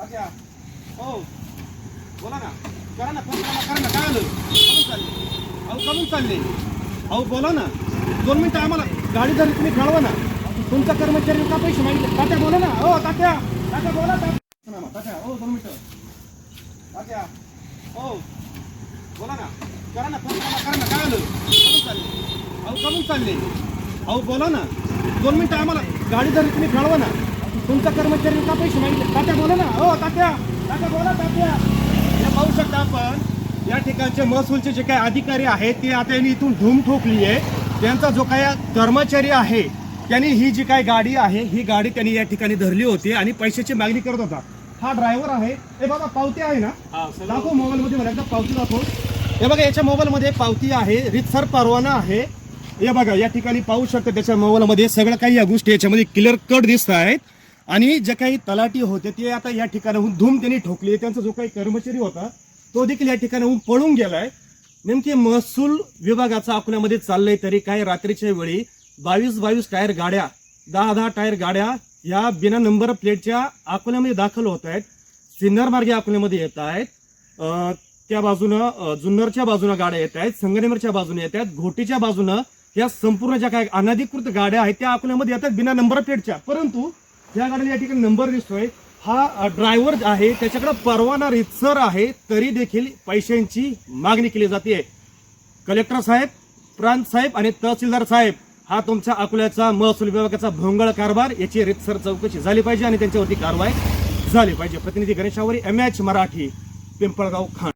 तात्या हो. बोला ना. करा ना फोन करा करा ना. काय आलं? कमून चालले. अहो कमून चालले. अहो बोला ना. दोन मिनिटं आम्हाला गाडी जरी तुम्ही कळवा ना तुमचा कर्मचारी का पैसे मागितले? तात्या बोला ना. हो तात्या. तात्या बोला तात्या. तात्या. हो दोन मिनिटं. तात्या. हो. बोला ना. करा ना फोन करा करा ना. काय आलं? कमून चालले. अहो कमून चालले. अहो बोला ना. दोन मिनिटं आम्हाला गाडी जरी तुम्ही कळवा ना तुमचा कर्मचारी का पैसे मागितले? तात्या बोला ना. हो तात्या. तात्या बोला तात्या. हे पाहू शकता आपण या ठिकाणचे महसूलचे जे काही अधिकारी आहेत ते आता यांनी इथून धूम ठोकली आहे त्यांचा जो काही कर्मचारी आहे त्यांनी ही जी काही गाडी आहे ही गाडी त्यांनी या ठिकाणी धरली होती आणि पैशाची मागणी करत होता. हा ड्रायव्हर आहे. हे बाबा पावती आहे ना? दाखव मोबाईल मध्ये मला एकदा पावती दाखव. हे बघा याच्या मोबाईल मध्ये पावती आहे. रितसर परवाना आहे. हे बघा या ठिकाणी पाहू शकता त्याच्या मोबाईल मध्ये सगळं काही या गोष्टी याच्यामध्ये क्लिअर कट दिसत आहेत. आणि जे काही तलाठी होते ते आता या ठिकाणाहून धूम त्यांनी ठोकली. त्यांचा जो काही कर्मचारी होता तो देखील या ठिकाणाहून पळून गेलाय. नेमके महसूल विभागाचा अकोल्यामध्ये चाललंय तरी काय? रात्रीच्या वेळी बावीस बावीस टायर गाड्या दहा दहा टायर गाड्या या बिना नंबर प्लेटच्या अकोल्यामध्ये दाखल होत आहेत. सिन्नर मार्गे अकोल्यामध्ये येत आहेत. त्या बाजूनं जुन्नरच्या बाजूनं गाड्या येत आहेत संगमेरच्या बाजूने येत आहेत घोटीच्या बाजूनं या संपूर्ण ज्या काय अनधिकृत गाड्या आहेत त्या अकोल्यामध्ये येतात बिना नंबर प्लेटच्या. परंतु या गाडीला या ठिकाणी नंबर दिसतोय. हा ड्रायव्हर आहे. त्याच्याकडे परवाना रितसर आहे. तरी देखील पैशांची मागणी केली जाते. कलेक्टर साहेब प्रांत साहेब आणि तहसीलदार साहेब हा तुमच्या अकोल्याचा महसूल विभागाचा भोंगळ कारभार याची रितसर चौकशी झाली पाहिजे आणि त्यांच्यावरती कारवाई झाली पाहिजे. प्रतिनिधी गणेशावरी एम एच मराठी पिंपळगाव खान.